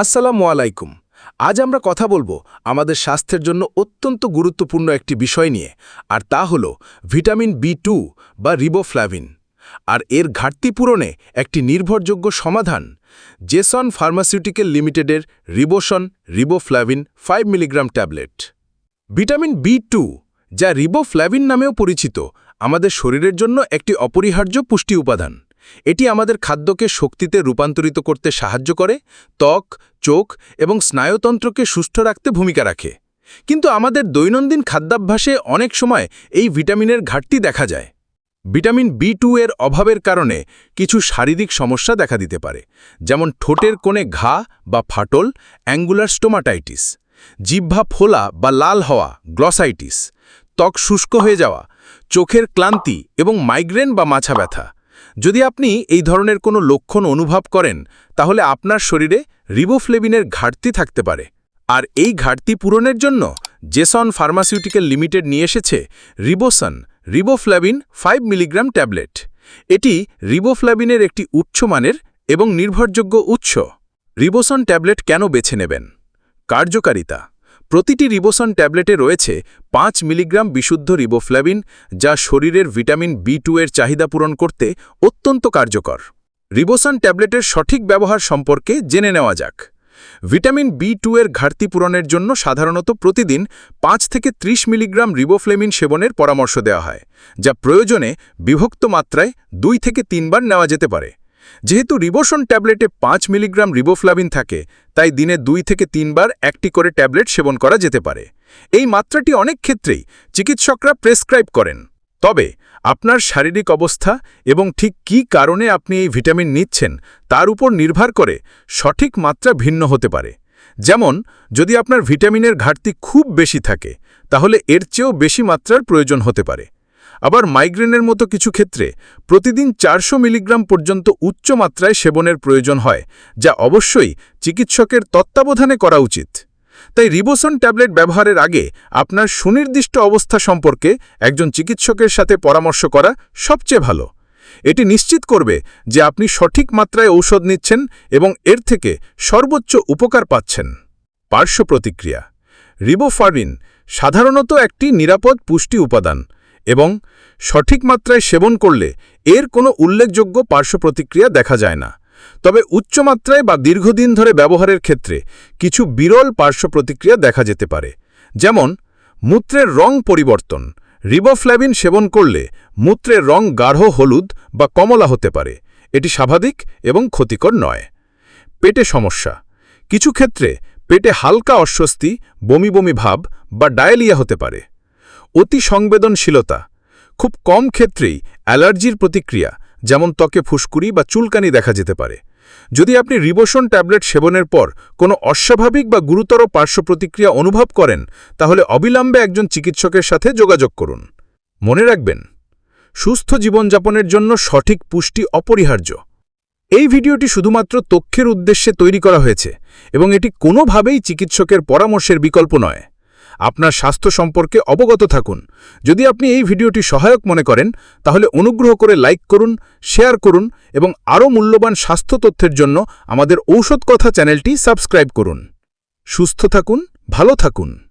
আসসালামু আলাইকুম। আজ আমরা কথা বলব আমাদের স্বাস্থ্যের জন্য অত্যন্ত গুরুত্বপূর্ণ একটি বিষয় নিয়ে, আর তা হল ভিটামিন বি টু বা রিবোফ্ল্যাভিন আর এর ঘাটতি পূরণে একটি নির্ভরযোগ্য সমাধান, জেসন ফার্মাসিউটিক্যাল লিমিটেডের রিবোশন riboflavin five milligram tablet. Vitamin B two যা রিবোফ্ল্যাভিন নামেও পরিচিত, আমাদের শরীরের জন্য একটি অপরিহার্য পুষ্টি উপাদান। এটি আমাদের খাদ্যকে শক্তিতে রূপান্তরিত করতে সাহায্য করে, ত্বক, চোখ এবং স্নায়ুতন্ত্রকে সুস্থ রাখতে ভূমিকা রাখে। কিন্তু আমাদের দৈনন্দিন খাদ্যাভ্যাসে অনেক সময় এই ভিটামিনের ঘাটতি দেখা যায়। ভিটামিন বি টু এর অভাবের কারণে কিছু শারীরিক সমস্যা দেখা দিতে পারে, যেমন ঠোঁটের কোণে ঘা বা ফাটল, অ্যাঙ্গুলার স্টোমাটাইটিস, জিহ্বা ফোলা বা লাল হওয়া, গ্লসাইটিস, ত্বক শুষ্ক হয়ে যাওয়া, চোখের ক্লান্তি এবং মাইগ্রেন বা মাছা ব্যথা যদি আপনি এই ধরনের কোনো লক্ষণ অনুভব করেন, তাহলে আপনার শরীরে রিবোফ্লেভিনের ঘাটতি থাকতে পারে। আর এই ঘাটতি পূরণের জন্য জেসন ফার্মাসিউটিক্যাল লিমিটেড নিয়ে এসেছে রিবোসন রিবোফ্ল্যাভিন ফাইভ মিলিগ্রাম ট্যাবলেট এটি রিবোফ্ল্যাবিনের একটি উচ্চমানের এবং নির্ভরযোগ্য উৎস। রিবোসন ট্যাবলেট কেন বেছে নেবেন? কার্যকারিতা। প্রতিটি রিবোসন ট্যাবলেটে রয়েছে পাঁচ মিলিগ্রাম বিশুদ্ধ রিবোফ্ল্যাভিন যা শরীরের ভিটামিন বি টু এর চাহিদা পূরণ করতে অত্যন্ত কার্যকর। রিবোসন ট্যাবলেটের সঠিক ব্যবহার সম্পর্কে জেনে নেওয়া যাক। ভিটামিন বি টু এর ঘাটতি পূরণের জন্য সাধারণত প্রতিদিন পাঁচ থেকে ৩০ মিলিগ্রাম রিবোফ্লেমিন সেবনের পরামর্শ দেওয়া হয়, যা প্রয়োজনে বিভক্ত মাত্রায় দুই থেকে তিনবার নেওয়া যেতে পারে। যেহেতু রিবোশন ট্যাবলেটে পাঁচ মিলিগ্রাম রিবোফ্লাভিন থাকে, তাই দিনে দুই থেকে তিনবার একটি করে ট্যাবলেট সেবন করা যেতে পারে। এই মাত্রাটি অনেক ক্ষেত্রেই চিকিৎসকরা প্রেসক্রাইব করেন। তবে, আপনার শারীরিক অবস্থা এবং ঠিক কী কারণে আপনি এই ভিটামিন নিচ্ছেন তার উপর নির্ভর করে সঠিক মাত্রা ভিন্ন হতে পারে। যেমন, যদি আপনার ভিটামিনের ঘাটতি খুব বেশি থাকে, তাহলে এর চেয়েও বেশি মাত্রার প্রয়োজন হতে পারে। আবার মাইগ্রেনের মতো কিছু ক্ষেত্রে প্রতিদিন চারশো মিলিগ্রাম পর্যন্ত উচ্চ মাত্রায় সেবনের প্রয়োজন হয়, যা অবশ্যই চিকিৎসকের তত্ত্বাবধানে করা উচিত। তাই রিবোসন ট্যাবলেট ব্যবহারের আগে আপনার সুনির্দিষ্ট অবস্থা সম্পর্কে একজন চিকিৎসকের সাথে পরামর্শ করা সবচেয়ে ভালো। এটি নিশ্চিত করবে যে আপনি সঠিক মাত্রায় ঔষধ নিচ্ছেন এবং এর থেকে সর্বোচ্চ উপকার পাচ্ছেন। পার্শ্ব প্রতিক্রিয়া। রিবোফারিন সাধারণত একটি নিরাপদ পুষ্টি উপাদান এবং সঠিক মাত্রায় সেবন করলে এর কোনো উল্লেখযোগ্য পার্শ্ব প্রতিক্রিয়া দেখা যায় না। তবে উচ্চমাত্রায় বা দীর্ঘদিন ধরে ব্যবহারের ক্ষেত্রে কিছু বিরল পার্শ্ব প্রতিক্রিয়া দেখা যেতে পারে। যেমন, মূত্রের রং পরিবর্তন। রিবোফ্ল্যাভিন সেবন করলে মূত্রের রং গাঢ় হলুদ বা কমলা হতে পারে। এটি স্বাভাবিক এবং ক্ষতিকর নয়। পেটে সমস্যা। কিছু ক্ষেত্রে পেটে হালকা অস্বস্তি, বমি বমি ভাব বা ডায়েলিয়া হতে পারে। অতি সংবেদনশীলতা। খুব কম ক্ষেত্রেই অ্যালার্জির প্রতিক্রিয়া, যেমন ত্বকে ফুসকুড়ি বা চুলকানি দেখা যেতে পারে। যদি আপনি রিবোশন ট্যাবলেট সেবনের পর কোনো অস্বাভাবিক বা গুরুতর পার্শ্ব প্রতিক্রিয়া অনুভব করেন, তাহলে অবিলম্বে একজন চিকিৎসকের সাথে যোগাযোগ করুন। মনে রাখবেন, সুস্থ জীবনযাপনের জন্য সঠিক পুষ্টি অপরিহার্য। এই ভিডিওটি শুধুমাত্র তথ্যের উদ্দেশ্যে তৈরি করা হয়েছে এবং এটি কোনোভাবেই চিকিৎসকের পরামর্শের বিকল্প নয়। আপনার স্বাস্থ্য সম্পর্কে অবগত থাকুন। যদি আপনি এই ভিডিওটি সহায়ক মনে করেন, তাহলে অনুগ্রহ করে লাইক করুন, শেয়ার করুন এবং আরও মূল্যবান স্বাস্থ্য তথ্যের জন্য আমাদের ঔষধ কথা চ্যানেলটি সাবস্ক্রাইব করুন। সুস্থ থাকুন, ভালো থাকুন।